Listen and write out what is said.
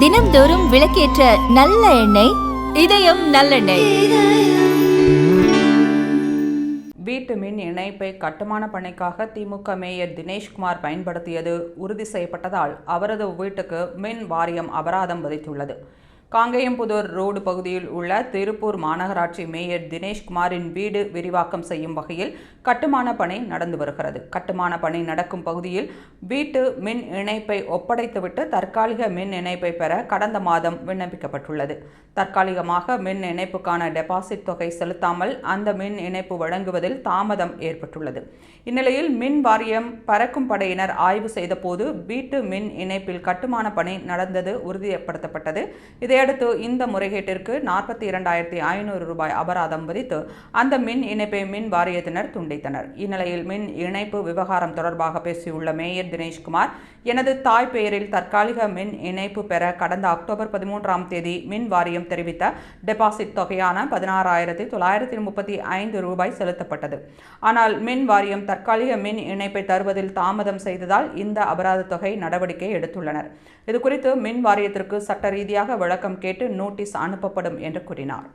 தினம்தோறும் விளக்கேற்ற நல்ல எண்ணெய் இதயம் நல்லெண்ணெய். வீட்டு மின் இணைப்பை கட்டுமான பணிக்காக திமுக மேயர் தினேஷ்குமார் பயன்படுத்தியது உறுதி செய்யப்பட்டதால் அவரது வீட்டுக்கு மின் வாரியம் அபராதம் விதித்துள்ளது. காங்கேயம்புதூர் ரோடு பகுதியில் உள்ள திருப்பூர் மாநகராட்சி மேயர் தினேஷ்குமாரின் வீடு விரிவாக்கம் செய்யும் வகையில் கட்டுமான பணி நடந்து வருகிறது. கட்டுமான பணி நடக்கும் பகுதியில் வீட்டு மின் இணைப்பை ஒப்படைத்துவிட்டு தற்காலிக மின் இணைப்பை பெற கடந்த மாதம் விண்ணப்பிக்கப்பட்டுள்ளது. தற்காலிகமாக மின் இணைப்புக்கான டெபாசிட் தொகை செலுத்தாமல் அந்த மின் இணைப்பு வழங்குவதில் தாமதம் ஏற்பட்டுள்ளது. இந்நிலையில் மின் வாரியம் பறக்கும் படையினர் ஆய்வு செய்தபோது வீட்டு மின் இணைப்பில் கட்டுமான பணி நடந்தது உறுதிப்படுத்தப்பட்டது. இதையடுத்து இந்த முறைகேட்டிற்கு நாற்பத்தி இரண்டாயிரத்தி ஐநூறு ரூபாய் அபராதம் விதித்து அந்த மின் இணைப்பை மின் வாரியத்தினர் துண்டித்தனர். இந்நிலையில் மின் இணைப்பு விவகாரம் தொடர்பாக பேசியுள்ள மேயர் தினேஷ்குமார் எனது தாய் பெயரில் தற்காலிக மின் இணைப்பு பெற கடந்த அக்டோபர் பதிமூன்றாம் தேதி மின் வாரியம் தெரிவித்த டெபாசிட் தொகையான பதினாறாயிரத்தி தொள்ளாயிரத்தி முப்பத்தி ஐந்து ரூபாய் செலுத்தப்பட்டது. ஆனால் மின் வாரியம் தற்காலிக மின் இணைப்பை தருவதில் தாமதம் செய்ததால் இந்த அபராத தொகை நடவடிக்கை எடுத்துள்ளனர். இதுகுறித்து மின் வாரியத்திற்கு சட்ட ரீதியாக விளக்கம் விளக்கம் கேட்டு நோட்டீஸ் அனுப்பப்படும் என்று கூறினார்.